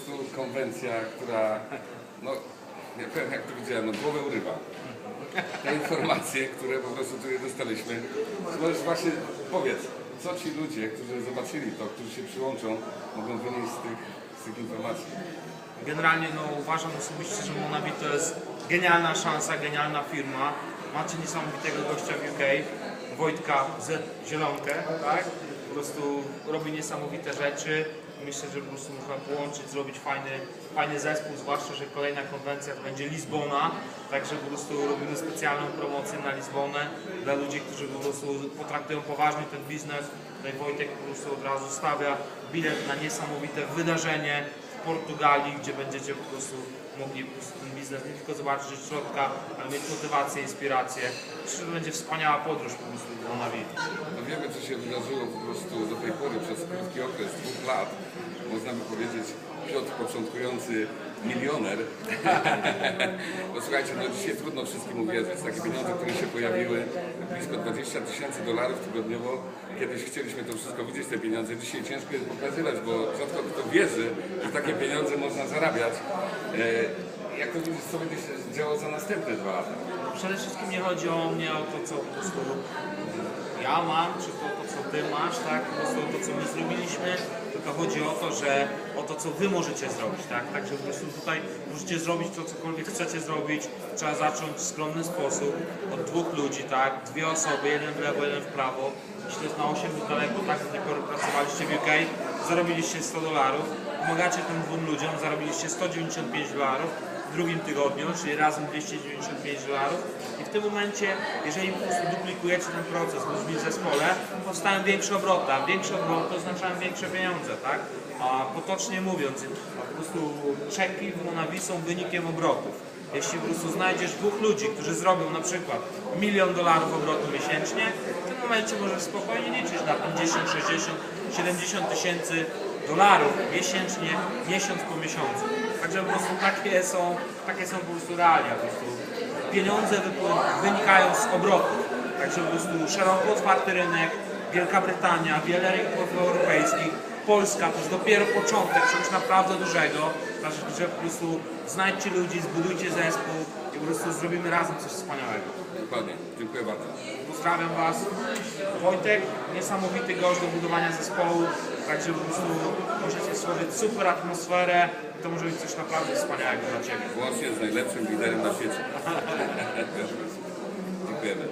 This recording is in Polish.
prostu konwencja, która, no, nie powiem jak to widziałem, no głowę urywa. Te informacje, które po prostu tutaj dostaliśmy. Możesz właśnie powiedz, co ci ludzie, którzy zobaczyli to, którzy się przyłączą, mogą wynieść z tych, z tych informacji. Generalnie no, uważam osobiście, że Monavi to jest genialna szansa, genialna firma. Macie niesamowitego gościa w UK, Wojtka z Zielonkę, tak? Po prostu robi niesamowite rzeczy. Myślę, że po prostu można połączyć, zrobić fajny, fajny zespół, zwłaszcza, że kolejna konwencja to będzie Lizbona, także po prostu robimy specjalną promocję na Lizbonę dla ludzi, którzy po prostu potraktują poważnie ten biznes. Tutaj Wojtek po prostu od razu stawia bilet na niesamowite wydarzenie Portugalii, gdzie będziecie po prostu mogli ten biznes nie tylko zobaczyć od środka, ale mieć motywację, inspirację. Myślę, to będzie wspaniała podróż po prostu do Navi. No wiemy, co się wydarzyło po prostu do tej pory przez krótki okres dwóch lat. Można by powiedzieć, Piotr początkujący milioner. Bo słuchajcie, no dzisiaj trudno wszystkim uwierzyć. Takie pieniądze, które się pojawiły, blisko 20 tysięcy dolarów tygodniowo. Kiedyś chcieliśmy to wszystko widzieć, te pieniądze. Dzisiaj ciężko jest pokazywać, bo rzadko kto wierzy, że takie pieniądze można zarabiać. E, jak to co będzie się działo za następne dwa lata? Przede wszystkim nie chodzi o mnie, o to, co po prostu ja mam, czy to, to co ty masz, tak? Po prostu to, co my zrobiliśmy, tylko chodzi o to, że o to, co wy możecie zrobić, tak? Także po prostu tutaj możecie zrobić to, cokolwiek chcecie zrobić. Trzeba zacząć w skromny sposób, od dwóch ludzi, tak? Dwie osoby, jeden w lewo, jeden w prawo. Jeśli to jest na 8 lub daleko, tak? Do pracowaliście w UK, zarobiliście 100 dolarów, pomagacie tym dwóm ludziom, zarobiliście 195 dolarów, w drugim tygodniu, czyli razem 295 dolarów i w tym momencie, jeżeli po prostu duplikujecie ten proces ludźmi w zespole, powstają większe obroty, a większe obroty oznaczają większe pieniądze, tak? A potocznie mówiąc, po prostu czeki w Monavi są wynikiem obrotów. Jeśli po prostu znajdziesz dwóch ludzi, którzy zrobią na przykład milion dolarów obrotu miesięcznie, w tym momencie możesz spokojnie liczyć na 50, 60, 70 tysięcy dolarów miesięcznie, miesiąc po miesiącu. Także po prostu takie są, takie są po prostu realia. Po prostu pieniądze wynikają z obrotów. Także po prostu szeroko otwarty rynek, Wielka Brytania, wiele rynków europejskich, Polska to jest dopiero początek czegoś naprawdę dużego. Także po prostu znajdźcie ludzi, zbudujcie zespół i po prostu zrobimy razem coś wspaniałego. Dokładnie. Dziękuję bardzo. Pozdrawiam Was. Wojtek, niesamowity gość do budowania zespołu, Także po prostu możecie stworzyć super atmosferę to może być coś naprawdę wspaniałego dla Ciebie. Włos jest najlepszym liderem na świecie. Dziękujemy.